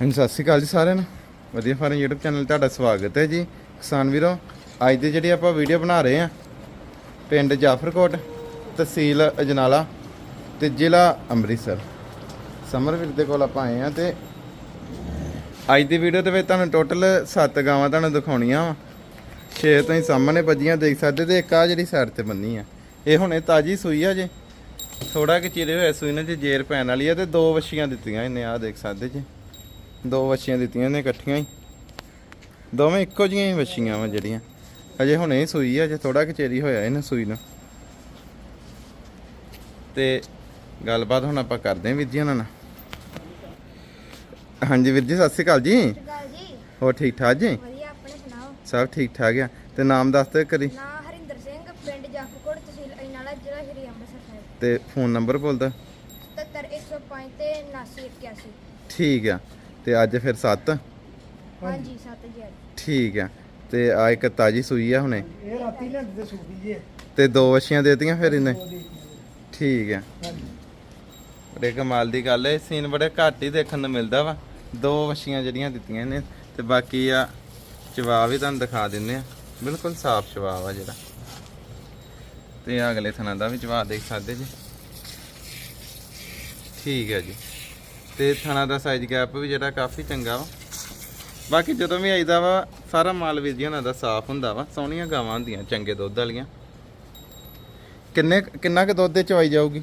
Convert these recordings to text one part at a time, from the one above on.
ਹਾਂਜੀ, ਸਤਿ ਸ਼੍ਰੀ ਅਕਾਲ ਜੀ ਸਾਰਿਆਂ ਨੂੰ। ਵਧੀਆ ਫਾਰਮ YouTube ਚੈਨਲ ਤੁਹਾਡਾ ਸਵਾਗਤ ਹੈ ਜੀ। ਕਿਸਾਨ ਵੀਰੋ, ਅੱਜ ਦੀ ਜਿਹੜੀ ਆਪਾਂ ਵੀਡੀਓ ਬਣਾ ਰਹੇ ਆ ਪਿੰਡ ਜਾਫਰਕੋਟ, ਤਹਿਸੀਲ ਅਜਨਾਲਾ ਤੇ ਜ਼ਿਲ੍ਹਾ ਅੰਮ੍ਰਿਤਸਰ। ਸਮਰਵੀਰ ਦੇ ਕੋਲ ਆਪਾਂ ਆਏ ਆ ਤੇ ਅੱਜ ਦੀ ਵੀਡੀਓ ਦੇ ਵਿੱਚ ਤੁਹਾਨੂੰ ਟੋਟਲ 7 ਗਾਵਾਂ ਤੁਹਾਨੂੰ ਦਿਖਾਉਣੀਆਂ ਵਾ। 6 ਤੁਸੀਂ ਸਾਹਮਣੇ ਵੱਜੀਆਂ ਦੇਖ ਸਕਦੇ ਤੇ ਇੱਕ ਆ ਜਿਹੜੀ ਸਾਈਡ ਤੇ ਬੰਨੀ ਆ। ਇਹ ਹੁਣੇ ਤਾਜੀ ਸੂਈ ਆ ਜੇ। ਥੋੜਾ ਕਿ ਚਿਰੇ ਹੋਏ ਸੂਈ ਨੇ ਜੇ ਜੇਰ ਪੈਣ ਵਾਲੀ ਆ ਤੇ ਦੋ ਵੱਛੀਆਂ ਦਿੱਤੀਆਂ ਇਹਨੇ ਆ ਦੇਖ ਸਕਦੇ ਜੀ। ਦੋ ਵੱਛੀਆਂ ਦਿੱਤੀਆਂ ਨੇ ਇਕੱਠੀਆਂ ਹੀ। ਦੋਵੇਂ ਇੱਕੋ ਜਿਹੀਆਂ ਹੀ ਵੱਛੀਆਂ ਵਾ ਜਿਹੜੀਆਂ। ਅਜੇ ਹੁਣੇ ਹੀ ਸੂਈ ਆ ਜੇ ਥੋੜਾ ਕਿ ਚੇਰੀ ਹੋਇਆ ਇਹਨਾਂ ਸੂਈ ਨੂੰ। ਤੇ ਗੱਲਬਾਤ ਹੁਣ ਆਪਾਂ ਕਰਦੇ ਹਾਂ ਵੀਰ ਜੀ ਉਹਨਾਂ ਨਾਲ। ਹਾਂਜੀ ਵੀਰ ਜੀ ਸਤਿ ਸ਼੍ਰੀ ਅਕਾਲ ਜੀ। ਹੋਰ ਠੀਕ ਠਾਕ ਜੀ? ਵਧੀਆ ਆਪਣੇ ਸੁਣਾਓ? ਸਭ ਠੀਕ ਠਾਕ ਆ। ਤੇ ਨਾਮ ਦੱਸ ਦਿਓ ਕਰੀ ਨਾਂ ਹਰਿੰਦਰ ਸਿੰਘ ਪਿੰਡ ਜਾਫਰਕੋਟ ਤਹਿਸੀਲ ਅਜਨਾਲਾ ਜ਼ਿਲ੍ਹਾ ਸ਼੍ਰੀ ਅੰਮ੍ਰਿਤਸਰ ਸਾਹਿਬ। ਤੇ ਫੋਨ ਨੰਬਰ ਬੋਲਦਾ। 77105 ਤੇ 7981 ਠੀਕ ਆ। ਤੇ ਅੱਜ ਫਿਰ 7 ਹਾਂਜੀ 7000 ਠੀਕ ਆ। ਤੇ ਆ ਇੱਕ ਤਾਜੀ ਸੂਈ ਆ ਹੁਣੇ? ਇਹ ਰਾਤੀ ਲੈਂਦੇ ਸੂਬੀ ਜੇ ਤੇ ਦੋ ਵਛੀਆਂ ਦੇਤੀਆਂ ਫਿਰ ਇਹਨੇ? ਠੀਕ ਆ। ਹਾਂਜੀ। ਬੜੇ ਕਮਾਲ ਦੀ ਗੱਲ ਹੈ ਸੀਨ ਬੜੇ ਘੱਟ ਹੀ ਦੇਖਣ ਨੂੰ ਮਿਲਦਾ ਵਾ। ਦੋ ਵਛੀਆਂ ਜਿਹੜੀਆਂ ਦਿੱਤੀਆਂ ਨੇ ਤੇ ਬਾਕੀ ਆ ਚਵਾ ਵੀ ਤੁਹਾਨੂੰ ਦਿਖਾ ਦਿੰਨੇ ਆ। ਬਿਲਕੁਲ ਸਾਫ਼ ਚਵਾ ਵਾ ਜਿਹੜਾ। ਤੇ ਅਗਲੇ ਥਣਾ ਦਾ ਵੀ ਚਵਾ ਦੇਖ ਸਕਦੇ ਜੀ। ਠੀਕ ਹੈ ਜੀ। ਤੇ ਥਣਾ ਦਾ ਸਾਈਜ਼ ਗੈਪ ਵੀ ਜਿਹੜਾ ਕਾਫੀ ਚੰਗਾ ਵਾ। ਬਾਕੀ ਜਦੋਂ ਵੀ ਆਈਦਾ ਵਾ ਸਾਰਾ ਮਾਲ ਵੀ ਜੀ ਉਹਨਾਂ ਦਾ ਸਾਫ਼ ਹੁੰਦਾ ਵਾ ਸੋਹਣੀਆਂ ਗਾਵਾਂ ਹੁੰਦੀਆਂ ਚੰਗੇ ਦੁੱਧ ਵਾਲੀਆਂ। ਕਿੰਨੇ ਕਿੰਨਾ ਕੁ ਦੁੱਧ ਦੇ ਚਵਾਈ ਜਾਊਗੀ?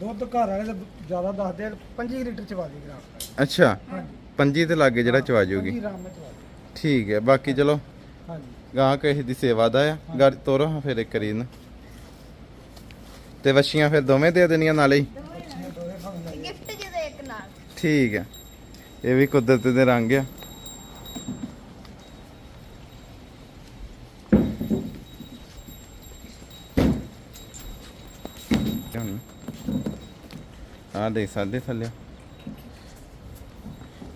ਦੁੱਧ ਘਰ ਵਾਲੇ ਤਾਂ ਜ਼ਿਆਦਾ ਦੱਸਦੇ ਆ 25 ਲੀਟਰ ਚਵਾ ਦੇ ਗ੍ਰਾਮ। ਅੱਛਾ ਹਾਂਜੀ। ਪੰਜੀ ਤੇ ਲਾਗੇ ਜਿਹੜਾ ਚਵਾ ਜਾਊਗੀ। 25 ਗ੍ਰਾਮ ਚ ਚਵਾ ਦੇ ਠੀਕ ਹੈ ਬਾਕੀ ਚਲੋ ਹਾਂਜੀ। ਗਾਂ ਕਿਸੇ ਦੀ ਸੇਵਾ ਦਾ ਆ ਗੜ ਤੋਰੋ ਹਾਂ ਫਿਰ ਇੱਕ ਕਰੀ ਨੂੰ। ਤੇ ਵੱਛੀਆਂ ਫਿਰ ਦੋਵੇਂ ਦੇ ਦੇਣੀਆਂ ਨਾਲੇ ਹੀ? ਬੱਚੀਆਂ ਦੋਵੇਂ ਖਾਣ ਇੱਕ ਨਾਲ। ਠੀਕ ਹੈ। ਇਹ ਵੀ ਕੁਦਰਤ ਦੇ ਰੰਗ ਆ। ਆ ਦੇਖ ਸਕਦੇ ਥੱਲੇ।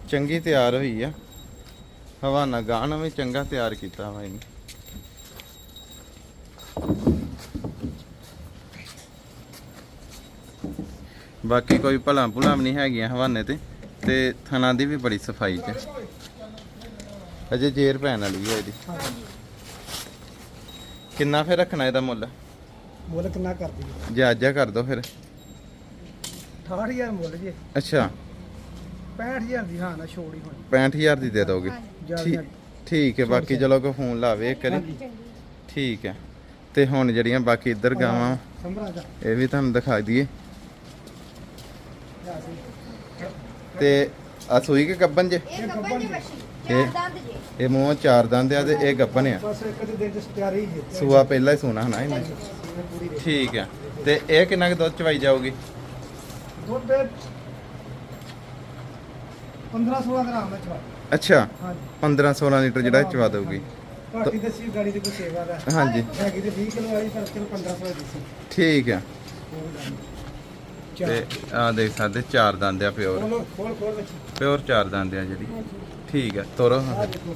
ਚੰਗੀ ਤਿਆਰ ਹੋਈ ਆ। ਹਵਾਨਾ ਗਾਣਾ ਵੀ ਚੰਗਾ ਤਿਆਰ ਕੀਤਾ ਵਾ ਇਹਨੇ। ਬਾਕੀ ਕੋਈ ਭਲਾ ਭੁਲਾ ਵੀ ਨਹੀਂ ਹੈਗੀਆਂ ਹਵਾਨੇ ਤੇ ਤੇ ਥਣਾ ਦੀ ਵੀ ਬੜੀ ਸਫ਼ਾਈ ਚ ਅਜੇ ਜੇਰ ਪੈਣ ਵਾਲੀ ਹੈ ਇਹਦੀ। ਕਿੰਨਾ ਫੇਰ ਰੱਖਣਾ ਇਹਦਾ ਮੁੱਲ? ਮੁੱਲ ਕਿੰਨਾ ਕਰਦੀ ਹੈ ਜਾਇਜ਼ਾ ਕਰ ਦੋ ਫਿਰ। 68000 ਮੁੱਲ ਜੇ। ਅੱਛਾ। 65000 ਦੀ ਹਾਂ ਨਾ ਛੋੜੀ ਹੋਣੀ। 65000 ਦੀ ਦੇ ਦੋਗੇ। ਠੀਕ ਹੈ ਬਾਕੀ ਚਲੋ ਕੋ ਫੋਨ ਲਾਵੇ ਇੱਕ ਵਾਰੀ। ਠੀਕ ਹੈ। ਤੇ ਹੁਣ ਜਿਹੜੀਆਂ ਬਾਕੀ ਇੱਧਰ ਗਾਵਾਂ ਇਹ ਵੀ ਤੁਹਾਨੂੰ ਦਿਖਾ ਦਈਏ। ਤੇ ਆ ਸੂਈ ਕੇ ਗੱਬਨ ਜੇ? ਇਹ ਗੱਬਨ ਇਹ- ਚਾਰ ਦੰਦ ਜੀ। ਇਹ ਮੂੰਹ ਚਾਰ ਦੰਦ ਆ ਤੇ ਇਹ ਗੱਬਨ ਆ। ਬਸ ਇੱਕ ਦੇ ਦਿਨ ਚ ਤਿਆਰੀ ਜੇ ਸੂਆ ਪਹਿਲਾਂ ਹੀ ਸੋਣਾ ਹਨਾ ਇਹਨੇ ਠੀਕ ਹੈ ਤੇ ਇਹ ਕਿੰਨਾ ਕੁ ਦੁੱਧ ਚਵਾਈ ਜਾਊਗੀ? ਦੁੱਧ 15 16 ਗ੍ਰਾਮ ਦਾ ਚਵਾ ਅੱਛਾ ਹਾਂਜੀ। 15 16 ਲੀਟਰ ਜਿਹੜਾ ਇਹ ਚਵਾ ਦਊਗੀ। ਘਾਟੀ ਦੱਸੀ ਗਾੜੀ ਦੀ ਕੋਈ ਸੇਵਾ ਦਾ। ਹਾਂਜੀ। ਹੈਗੀ ਤੇ 20 ਕਿਲੋ ਵਾਲੀ ਪਰ ਚਲ 1500 ਦੀ ਸੀ। ਠੀਕ ਹੈ ਚਾਰ ਤੇ ਆ ਦੇਖ ਸਕਦੇ ਚਾਰ ਦੰਦ ਆ ਪਿਓਰ। ਖੋਲ ਖੋਲ ਪਿਓਰ ਚਾਰ ਦੰਦ ਆ ਜਿਹੜੀ। ਠੀਕ ਹੈ ਤੋਰੋ। ਆ ਦੇਖੋ।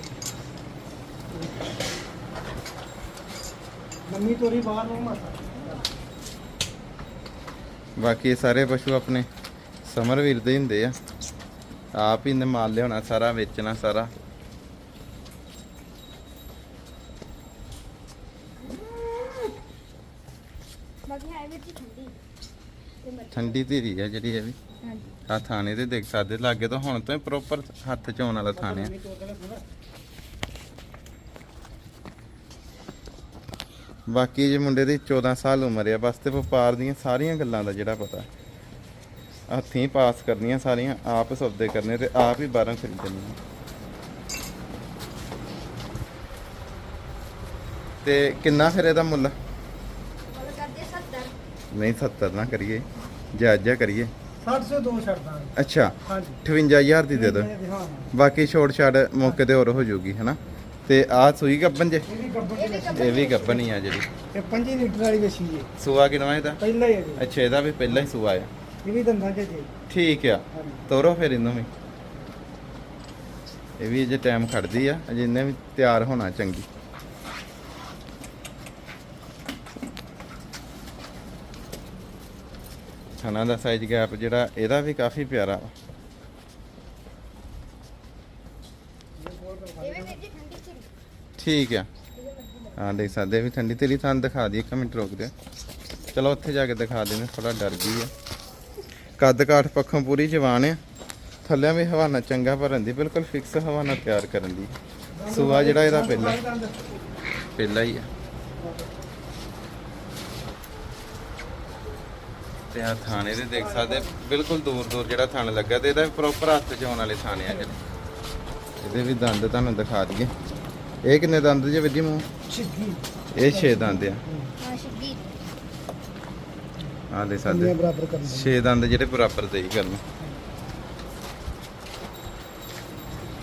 ਮੰਮੀ ਤੋਰੀ ਬਾਹਰ ਨੂੰ ਮਾਤਾ। ਬਾਕੀ ਇਹ ਸਾਰੇ ਪਸ਼ੂ ਆਪਣੇ ਸਮਰਵੀਰ ਦੇ ਹੀ ਹੁੰਦੇ ਆ। ਆਪ ਹੀ ਇਹਨੇ ਮਾਲ ਲਿਆਉਣਾ ਸਾਰਾ ਵੇਚਣਾ ਸਾਰਾ ਬਾਕੀ ਹੈ ਵਿੱਚ ਠੰਡੀ ਤੇ ਮੱਛੀ ਠੰਡੀ ਧੀਰੀ ਆ ਜਿਹੜੀ ਇਹ ਵੀ। ਹਾਂਜੀ। ਆ ਥਾਣੇ ਤੇ ਦੇਖ ਸਕਦੇ ਲਾਗੇ ਤਾਂ ਹੁਣ ਤੋਂ ਹੀ ਪ੍ਰੋਪਰ ਹੱਥ ਚ ਆਉਣ ਵਾਲਾ ਥਾਣੇ ਆ। ਬਾਕੀ ਜੇ ਮੁੰਡੇ ਦੀ 14 ਸਾਲ ਉਮਰ ਆ ਬਸ ਤੇ ਵਪਾਰ ਦੀਆਂ ਸਾਰੀਆਂ ਗੱਲਾਂ ਦਾ ਜਿਹੜਾ ਪਤਾ। ਹੱਥੀਂ ਪਾਸ ਕਰਨੀਆਂ ਸਾਰੀਆਂ ਆਪ ਸੌਦੇ ਕਰਨੇ ਤੇ ਆਪ ਹੀ ਬਾਹਰੋਂ ਖਰੀਦਣੀਆਂ। ਤੇ ਕਿੰਨਾ ਫਿਰ ਇਹਦਾ ਮੁੱਲ? ਮੁੱਲ ਕਰਦੇ 70 ਨਹੀਂ 70 ਨਾ ਕਰੀਏ। ਜਾਇਜ਼ਾ ਕਰੀਏ। 60 ਸੇ ਦੋ ਛੱਡਦਾ ਅੱਛਾ ਹਾਂਜੀ। 58000 ਦੀ ਦੇ ਦਿਓ। ਹਾਂ। ਬਾਕੀ ਛੋੜ ਛਾੜ ਮੌਕੇ ਤੇ ਹੋਰ ਹੋ ਜਾਊਗੀ ਹਨਾ? ਤੇ ਆ ਸੂਈ ਗੱਬਨ ਜੇ? ਇਹ ਵੀ ਗੱਬਰ ਦੀ ਲੱਸੀ। ਇਹ ਵੀ ਗੱਬਨ ਹੀ ਆ ਜਿਹੜੀ। ਇਹ 5 ਲੀਟਰ ਵਾਲੀ ਲੱਸੀ ਹੈ ਸੂਆ ਕਿਨਵਾ ਇਹਦਾ? ਪਹਿਲਾਂ ਹੀ ਹੈ ਜੀ। ਅੱਛਾ ਇਹਦਾ ਵੀ ਪਹਿਲਾਂ ਹੀ ਸੂਆ ਆ। ਇਹ ਵੀ ਦੰਦਾਂ 'ਚ ਜੀ। ਠੀਕ ਆ। ਹਾਂਜੀ। ਤੋਰੋ ਫਿਰ ਇਹਨੂੰ ਵੀ। ਇਹ ਵੀ ਅਜੇ ਟਾਈਮ ਖੜਦੀ ਆ। ਅਜੇ ਇਹਨੇ ਵੀ ਤਿਆਰ ਹੋਣਾ ਚੰਗੀ। ਥਣਾ ਦਾ ਸਾਈਜ਼ ਗੈਪ ਜਿਹੜਾ, ਇਹਦਾ ਵੀ ਕਾਫੀ ਪਿਆਰਾ ਵਾ। ਠੀਕ ਆ। ਹਾਂ, ਦੇਖ ਸਕਦੇ ਵੀ ਠੰਡੀ ਤੇਰੀ ਥਾਂ ਦਿਖਾ ਦੀ ਇੱਕ ਮਿੰਟ ਰੁਕ ਦੇ ਚਲੋ, ਉੱਥੇ ਜਾ ਕੇ ਦਿਖਾ ਦੇਣੇ ਥੋੜਾ ਡਰ ਗਈ ਆ। ਕੱਦ ਕਾਠ ਪੱਖੋਂ ਪੂਰੀ ਜਵਾਨ ਆ। ਥੱਲਿਆਂ ਵੀ ਹਵਾਨਾ ਚੰਗਾ ਭਰਨ ਦੀ, ਬਿਲਕੁਲ ਫਿਕਸ ਹਵਾਨਾ ਤਿਆਰ ਕਰਨ ਦੀ। ਸੂਆ ਜਿਹੜਾ ਇਹਦਾ ਪਹਿਲਾ ਪਹਿਲਾ ਹੀ ਆ। ਤੇ ਆ ਥਾਣੇ ਦੇ ਦੇਖ ਸਕਦੇ ਬਿਲਕੁਲ ਦੂਰ ਦੂਰ ਜਿਹੜਾ ਥਾਣ ਲੱਗਾ ਤੇ ਇਹਦਾ ਪ੍ਰੋਪਰ ਹੱਥ ਚ ਆਉਣ ਵਾਲੇ ਥਾਣੇ ਆ ਜਿਹੜੇ। ਇਹਦੇ ਵੀ ਦੰਦ ਤੁਹਾਨੂੰ ਦਿਖਾ ਦਈਏ। ਇਹ ਕਿੰਨੇ ਦੰਦ ਜੇ ਵਿੱਜੀ ਮੂੰਹ? ਛਿੱਗੀ। ਇਹ 6 ਦੰਦ ਆ। ਆ ਦੇ ਬਰਾਬਰ ਕਰਨ ਦੇ 6 ਦੰਦ ਜਿਹੜੇ ਬਰਾਬਰ ਦੇ ਹੀ ਕਰਨ।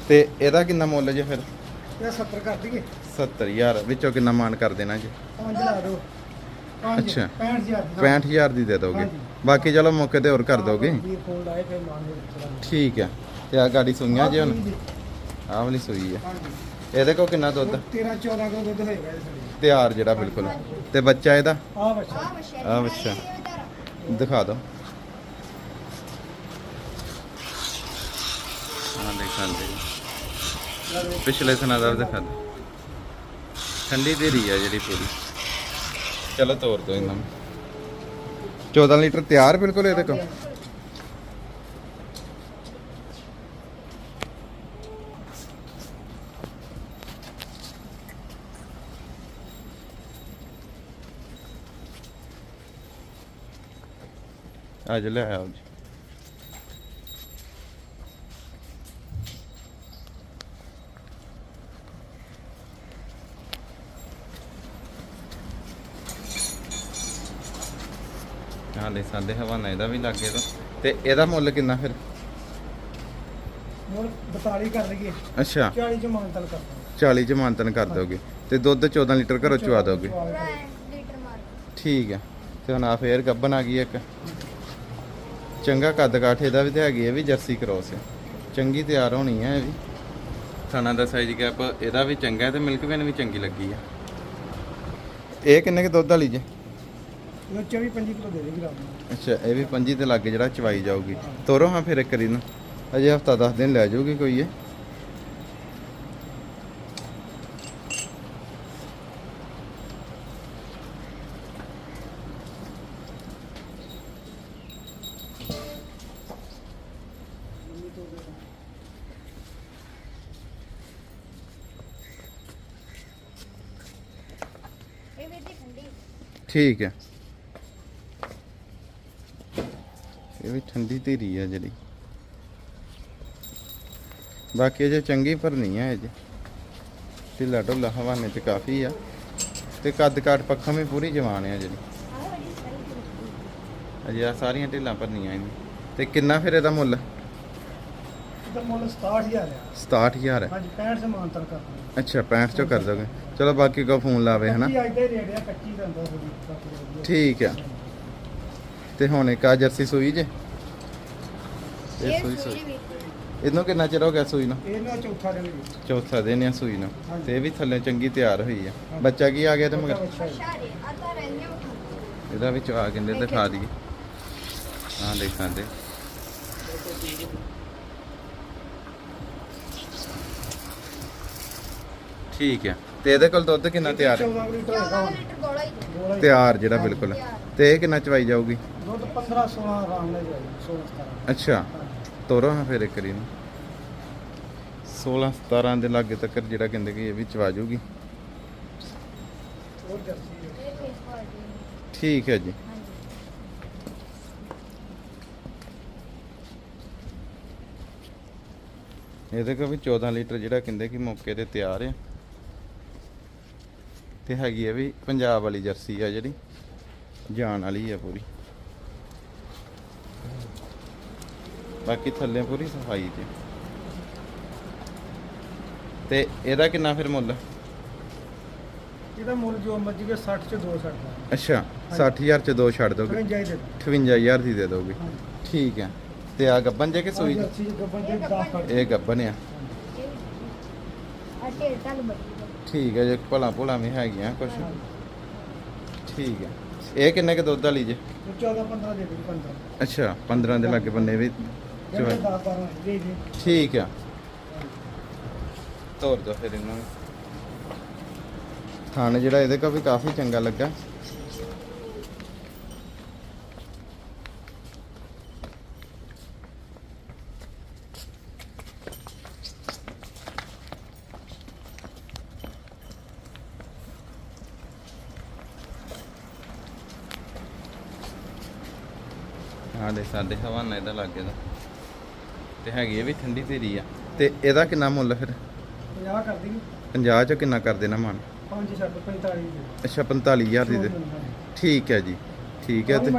ਤੇ ਇਹਦਾ ਕਿੰਨਾ ਮੁੱਲ ਜੇ ਫਿਰ? ਇਹ 70 ਕਰ ਦਈਏ। 70000 ਵਿੱਚੋਂ ਕਿੰਨਾ ਮਾਨ ਕਰ ਦੇਣਾ ਜੀ? 5 ਲਾ ਦਿਓ। ਅੱਛਾ। 65000 ਦੀ 65000 ਦੀ ਦੇ ਦੋਗੇ। ਬਾਕੀ ਚਲੋ ਮੌਕੇ ਤੇ ਹੋਰ ਕਰ ਦੋਗੇ। ਦੇ ਠੀਕ ਆ। ਤੇ ਆ ਗਾੜੀ ਸੂਈਆਂ ਜੇ ਹੁਣ? ਆਹ ਵਾਲੀ ਸੂਈ ਆ। ਹਾਂਜੀ। ਇਹਦੇ ਕੋਲ ਕਿੰਨਾ ਦੁੱਧ? 13 14 ਕਿਲੋ ਦੁੱਧ ਹੋਏਗਾ ਤਿਆਰ ਜਿਹੜਾ ਬਿਲਕੁਲ। ਤੇ ਬੱਚਾ ਇਹਦਾ? ਆ ਬੱਚਾ। ਆ ਅੱਛਾ। ਦਿਖਾ ਦਿਓ ਹਾਂ ਦੇਖ ਸਕਦੇ। ਪਿਛਲੇ ਸਨਾਂ ਦਾ ਵੀ ਦਿਖਾ ਦਿਓ ਠੰਡੀ ਦੇਰੀ ਆ ਜਿਹੜੀ ਪੂਰੀ। ਚਲੋ ਤੋਰ ਦੋ ਇਹਨਾਂ ਨੂੰ। 14 ਲੀਟਰ ਤਿਆਰ ਬਿਲਕੁਲ ਇਹਦੇ ਕੋਲ। ਅੱਜ ਲੈ ਆਓ ਜੀ। ਹਾਂ ਲੈ ਸਾਡੇ ਹਵਾਨਾ ਇਹਦਾ ਵੀ ਲੱਗੇ ਤੋਂ। ਤੇ ਇਹਦਾ ਮੁੱਲ ਕਿੰਨਾ ਫਿਰ? ਹੁਣ 42 ਕਰ ਲਈਏ। ਅੱਛਾ। 40 ਚ ਮਾਨਤਲ ਕਰ ਦਾਂਗੇ। 40 ਚ ਮਾਨਤਨ ਕਰ ਦੋਗੇ। ਤੇ ਦੁੱਧ 14 ਲੀਟਰ ਘਰੋਂ ਚਵਾ ਦੋਗੇ। ਠੀਕ ਹੈ ਤੇ ਹੁਣ ਆ ਫੇਰ ਗੱਬਨ ਆ ਗਈ ਇੱਕ। ਚੰਗਾ ਕੱਦ ਕਾਠੇ ਦਾ ਵੀ ਤੇ ਹੈਗੀ ਹੈ ਵੀ ਜਰਸੀ ਕ੍ਰੋਸ ਹੈ ਚੰਗੀ ਤਿਆਰ ਹੋਣੀ ਹੈ ਇਹ ਵੀ। ਥਾਣਾ ਦਾ ਸਾਈਜ਼ ਗੈਪ ਇਹਦਾ ਵੀ ਚੰਗਾ ਹੈ ਤੇ ਮਿਲਕ ਵੇਨ ਵੀ ਚੰਗੀ ਲੱਗੀ ਆ। ਇਹ ਕਿੰਨੇ ਕੁ ਦੁੱਧ ਵਾਲੀ ਜੇ? ਇਹ 24 25 ਕਿਲੋ ਦੇ ਦੇਗੀ ਰਾਤ ਨੂੰ। ਅੱਛਾ, ਇਹ ਵੀ ਪੰਜੀ ਤੇ ਲੱਗੇ ਜਿਹੜਾ ਚਵਾਈ ਜਾਊਗੀ। ਤੋਰੋ ਹਾਂ ਫਿਰ ਇੱਕ ਵਾਰੀ ਨੂੰ। ਅਜੇ ਹਫਤਾ 10 ਦਿਨ ਲੈ ਜਾਊਗੀ ਕੋਈ ਇਹ। ਠੀਕ ਹੈ। ਇਹ ਵੀ ਠੰਡੀ ਧੀਰੀ ਆ ਜਿਹੜੀ। ਬਾਕੀ ਅਜੇ ਚੰਗੀ ਭਰਨੀ ਆ ਅਜੇ। ਢਿੱਲਾ ਢੁੱਲਾ ਹਵਾਨੇ ਚ ਕਾਫੀ ਆ। ਤੇ ਕੱਦ ਕਾਠ ਪੱਖਾਂ ਵੀ ਪੂਰੀ ਜਵਾਨ ਆ ਜਿਹੜੀ। ਅਜੇ ਆ ਸਾਰੀਆਂ ਢਿੱਲਾਂ ਭਰਨੀਆਂ ਇਹਨੇ। ਤੇ ਕਿੰਨਾ ਫਿਰ ਇਹਦਾ ਮੁੱਲ? ਇਹਦਾ ਮੁੱਲ 67000 ਆ। 67000 ਹੈ ਹਾਂਜੀ 65 ਚ ਮਾਨਤਲ ਕਰ ਦਾਂਗੇ ਅੱਛਾ 65 ਚੋਂ ਕਰ ਦੋਗੇ। ਚਲੋ ਬਾਕੀ ਕੋ ਫੋਨ ਲਾਵੇ ਹਨਾ? ਅੱਜ ਦਾ ਰੇਟ ਆ ਦਾ ਹੁੰਦਾ। ਠੀਕ ਆ। ਤੇ ਹੁਣ ਇੱਕ ਆ ਜਰਸੀ ਸੂਈ ਜੇ? ਇਹ ਸੂਈ ਸੂਈ ਵੀ ਇਹਨੂੰ ਕਿੰਨਾ ਚਿਰ ਹੋ ਗਿਆ ਸੂਈ ਨੂੰ? ਇਹਨੂੰ ਚੌਥਾ ਦਿਨ ਚੌਥਾ ਦਿਨ ਆ ਸੂਈ ਨੂੰ। ਤੇ ਇਹ ਵੀ ਥੱਲੇ ਚੰਗੀ ਤਿਆਰ ਹੋਈ ਆ। ਬੱਚਾ ਕੀ ਆ ਗਿਆ ਤੇ ਮਗਰ? ਅੱਛਾ ਜੀ। ਮਸ਼ਾਰੇ ਆ ਤਾਂ ਇਹਦਾ ਦਿਖਾ ਦਈਏ। ਹਾਂ ਦੇਖ ਸਕਦੇ ਠੀਕ ਹੈ ਤੇ ਇਹਦੇ ਕੋਲ ਦੁੱਧ ਕਿੰਨਾ ਤਿਆਰ ਹੈ? 14 ਲੀਟਰ ਹੋਏਗਾ 14 ਹੁਣ। ਲੀਟਰ ਗੋਲਾ ਹੀ ਦੇ ਗੋਲਾ ਹੀ। ਤਿਆਰ ਜਿਹੜਾ। ਬਿਲਕੁਲ। ਤੇ ਇਹ ਕਿੰਨਾ ਚਵਾਈ ਜਾਊਗੀ? 15 16 ਆਰਾਮ ਨਾਲ ਜਾਏਗਾ 16 17 ਅੱਛਾ ਤੋਰੋ ਹਾਂ ਫਿਰ ਇੱਕ ਵਾਰੀ ਨੂੰ 16 17 ਦੇ ਲਾਗੇ ਤੱਕ ਜਿਹੜਾ ਕਹਿੰਦੇ ਕਿ ਇਹ ਵੀ ਚਵਾ ਹੋਰ ਜਰਸੀ ਹੈ। ਕੁਆਲਿਟੀ ਠੀਕ ਹੈ ਜੀ। ਇਹਦੇ ਕੋਲ ਵੀ 14 ਲੀਟਰ ਜਿਹੜਾ ਕਹਿੰਦੇ ਕਿ ਮੌਕੇ ਤੇ ਤਿਆਰ ਆ ਤੇ ਹੈਗੀ ਆ ਵੀ ਪੰਜਾਬ ਵਾਲੀ ਜਰਸੀ ਆ ਜਿਹੜੀ ਜਾਨ ਵਾਲੀ ਆ ਪੂਰੀ। ਬਾਕੀ ਥੱਲੇ ਪੂਰੀ ਸਫ਼ਾਈ ਤੇ ਤੇ ਇਹਦਾ ਕਿੰਨਾ ਫਿਰ ਮੁੱਲ? ਇਹਦਾ ਮੁੱਲ ਜੋ ਮਰਜ਼ੀ ਕੇ 60 ਚ 2 ਛੱਡ ਦਾਂਗੇ। ਅੱਛਾ 60000 ਚ ਦੋ ਛੱਡ ਦੋਗੇ। 55 ਦੇ 58000 ਦੀ ਦੇ ਦੋਗੇ। ਹਾਂਜੀ। ਠੀਕ ਹੈ। ਤੇ ਆ ਗੱਬਨ ਜੇ ਕਿ ਸੂਈ ਜੀ? ਜਰਸੀ ਗੱਬਨ ਦੇ 10 ਕੱਢ ਇਹ ਗੱਬਨ ਆ। ਠੀਕ ਹੈ ਜੇ ਭਲਾ ਭੋਲਾ ਵੀ ਹੈਗੀਆਂ ਕੁਛ। ਠੀਕ ਹੈ। ਇਹ ਕਿੰਨੇ ਕ ਦੁੱਧ ਵਾਲੀ ਜੇ? 14 15 ਦੇ ਦੇ 15 ਅੱਛਾ 15 ਦੇ ਲਾਗੇ ਬੰਨੇ ਵੀ ਜਿਹੜੇ ਚਵਾ- 10 12 ਦੇ ਦੇ ਠੀਕ ਆ। ਤੋਰ ਦੋ ਫਿਰ ਇਹਨੂੰ ਥਣ ਜਿਹੜਾ ਇਹਦੇ ਕੋ ਵੀ ਕਾਫੀ ਚੰਗਾ ਲੱਗਾ। ਦੇ ਸਾਡੇ ਹਵਾਨਾ ਇਹਦਾ ਲੱਗੇ ਦਾ ਤੇ ਹੈਗੀ ਇਹ ਵੀ ਠੰਡੀ ਤੇਰੀ ਆ। ਤੇ ਇਹਦਾ ਕਿੰਨਾ ਮੁੱਲ ਫਿਰ? 50 ਕਰ ਦੀ 50 ਚ ਕਿੰਨਾ ਕਰ ਦੇਣਾ ਮਨ? 5 ਛੱਡ 45 ਦੇ। ਅੱਛਾ 45000 ਦੀ ਦੇ। ਠੀਕ ਹੈ ਜੀ। ਠੀਕ ਹੈ ਤੇ ਦੋ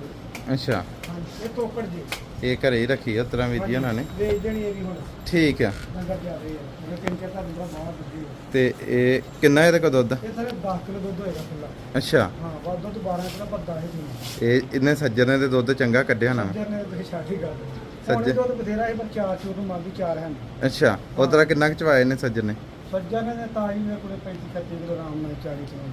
ਦੇ। ਅੱਛਾ। ਇਹ ਤੋਕੜ ਜੀ। ਇਹ ਘਰੇ ਹੀ ਰੱਖੀ ਆ ਤਰ੍ਹਾਂ ਜੀ ਉਹਨਾਂ ਨੇ? ਵੇਚ ਦੇਣੀ ਇਹ ਵੀ ਹੁਣ। ਠੀਕ ਆ। ਤਾਂ ਇਹ ਕਿੰਨਾ ਇਹਦੇ ਕੋਲ ਦੁੱਧ? ਇਹ ਸਾਰੇ 10 ਕਿਲੋ ਦੁੱਧ ਹੋਏਗਾ ਖੁੱਲਾ ਅੱਛਾ। ਹਾਂ ਵੱਧ ਦੁੱਧ 12 ਕਿਲੋ ਬੱਦਾ ਇਹ ਇਹਨੇ ਸੱਜਣ ਤੇ ਦੁੱਧ ਚੰਗਾ ਕੱਢਿਆ ਨਾ। ਨੇ ਤੁਸੀਂ ਛਾਠੀ ਕਰ ਦਿੱਤੀ ਸੱਜਰ- ਸੱਜਰ ਦੁੱਧ ਬਥੇਰਾ ਹੈ ਪਰ ਚਾਰ ਚੋਂ ਤੋਂ ਮੰਗੀ ਚਾਰ ਹਨ ਅੱਛਾ ਉਹ ਤਰ੍ਹਾਂ ਕਿੰਨਾ ਕੁ ਚਵਾਏ ਨੇ ਸੱਜਣ ਨੇ? ਸੱਜਰ ਨੇ ਤਾਂ ਹੀ ਮੇਰੇ ਕੋਲੇ 35 35 ਕਿਲੋ ਆਰਾਮ ਨਾਲ 40 ਕਿਲੋ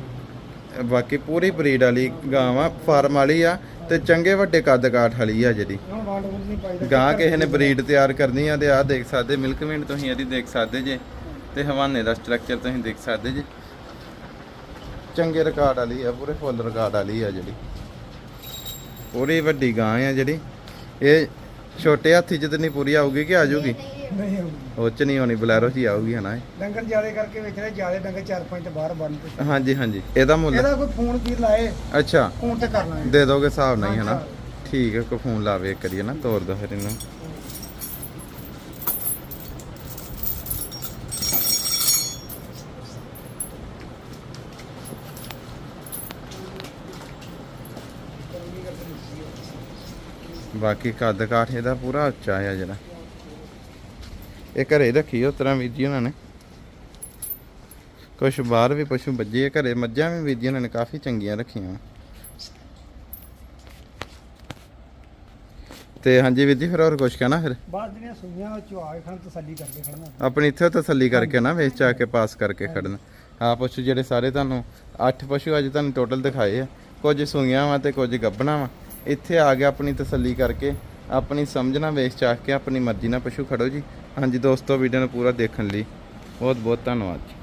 ਦੀ ਬਾਕੀ ਪੂਰੀ ਬਰੀਡ ਵਾਲੀ ਗਾਂ ਵਾ ਫਾਰਮ ਵਾਲੀ ਆ ਤੇ ਚੰਗੇ ਵੱਡੇ ਕੱਦ ਕਾਠ ਵਾਲੀ ਆ ਜਿਹੜੀ। ਹੁਣ ਵਾਂਡ ਵੁੰਡ ਨਹੀਂ ਪਾਈਦਾ ਗਾਂ ਕਿਸੇ ਨੇ ਬਰੀਡ ਤਿਆਰ ਕਰਨੀ ਆ ਤੇ ਆਹ ਦੇਖ ਸਕਦੇ ਮਿਲਕ ਮੀਟ ਤੁਸੀਂ ਇਹਦੀ ਦੇਖ ਸਕਦੇ ਜੇ ਤੇ ਹਵਾਨੇ ਦਾ ਸਟਰਕਚਰ ਤੁਸੀਂ ਦੇਖ ਸਕਦੇ ਜੇ। ਚੰਗੇ ਰਿਕਾਰਡ ਵਾਲੀ ਆ ਪੂਰੇ ਫੁੱਲ ਰਿਕਾਰਡ ਵਾਲੀ ਆ ਜਿਹੜੀ। ਪੂਰੀ ਵੱਡੀ ਗਾਂ ਆ ਜਿਹੜੀ। ਇਹ ਛੋਟੇ ਹਾਥੀ ਚ ਤੇ ਨਹੀਂ ਪੂਰੀ ਆਊਗੀ ਕਿ ਆ ਜਾਊਗੀ? ਨਹੀਂ ਆਉਂਦੀ ਉਹ ਚ ਨਹੀਂ ਹੋਣੀ ਬਲੈਰੋ ਚ ਹੀ ਆਊਗੀ ਹਨਾ ਇਹ? ਡੰਗਰ ਜਿਆਦੇ ਕਰਕੇ ਵੇਖਦੇ ਜਿਆਦੇ ਡੰਗਰ ਚਾਰ ਪੰਜ ਤੇ ਬਾਹਰ ਬੰਨ ਤੇ ਹਾਂਜੀ ਹਾਂਜੀ ਇਹਦਾ ਮੁੱਲ। ਇਹਦਾ ਕੋਈ ਫੋਨ ਕੀ ਲਾਏ ਅੱਛਾ। ਫੋਨ ਤੇ ਕਰ ਲਾਂਗੇ। ਦੇ ਦੋਗੇ ਹਿਸਾਬ ਨਾਲ ਹੀ ਹਨਾ। ਹਾਂ। ਠੀਕ ਹੈ ਕੋ ਫੋਨ ਲਾਵੇ ਇੱਕ ਕਰੀਏ ਨਾ ਤੋਰ ਦੋ ਫਿਰ ਇਹਨੂੰ। ਬਾਕੀ ਕੱਦ ਕਾਠ ਇਹਦਾ ਪੂਰਾ ਉੱਚਾ ਆ ਜਿਹੜਾ। ਇਹ ਘਰੇ ਰੱਖੀ ਉਸ ਤਰ੍ਹਾਂ ਵੀਰ ਜੀ ਉਹਨਾਂ ਨੇ। ਕੁਛ ਬਾਹਰ ਵੀ ਪਸ਼ੂ ਬੱਜੇ ਆ ਘਰੇ ਮੱਝਾਂ ਵੀ ਵੀਰ ਜੀ ਉਹਨਾਂ ਨੇ ਕਾਫੀ ਚੰਗੀਆਂ ਰੱਖੀਆਂ ਤੇ ਹਾਂਜੀ ਵੀਰ ਜੀ ਫਿਰ ਹੋਰ ਕੁਛ ਕਹਿਣਾ ਫਿਰ? ਬਾਅਦ ਜਿਹੜੀਆਂ ਸੁਈਆਂ ਚੁਆ ਕੇ ਤਸੱਲੀ ਕਰਕੇ ਖੜਨਾ ਆਪਣੀ ਇੱਥੇ ਤਸੱਲੀ ਕਰਕੇ ਨਾ ਵੇਚ ਚਾ ਕੇ ਪਾਸ ਕਰਕੇ ਖੜਨਾ ਆ ਪਸ਼ੂ ਜਿਹੜੇ ਸਾਰੇ ਤੁਹਾਨੂੰ 8 ਪਸ਼ੂ ਅੱਜ ਤੁਹਾਨੂੰ ਟੋਟਲ ਦਿਖਾਏ ਆ। ਕੁਝ ਸੂਈਆਂ ਵਾ ਤੇ ਕੁਝ ਗੱਭਣਾ ਵਾ। ਇੱਥੇ ਆ ਗਿਆ ਆਪਣੀ ਤਸੱਲੀ ਕਰਕੇ, ਆਪਣੀ ਸਮਝਣਾ ਵੇਚ ਚਾ ਕੇ, ਆਪਣੀ ਮਰਜ਼ੀ ਨਾਲ ਪਸ਼ੂ ਖੜੋ ਜੀ। ਹਾਂਜੀ ਦੋਸਤੋ ਵੀਡੀਓ ਨੂੰ ਪੂਰਾ ਦੇਖਣ ਲਈ ਬਹੁਤ ਬਹੁਤ ਧੰਨਵਾਦ ਜੀ।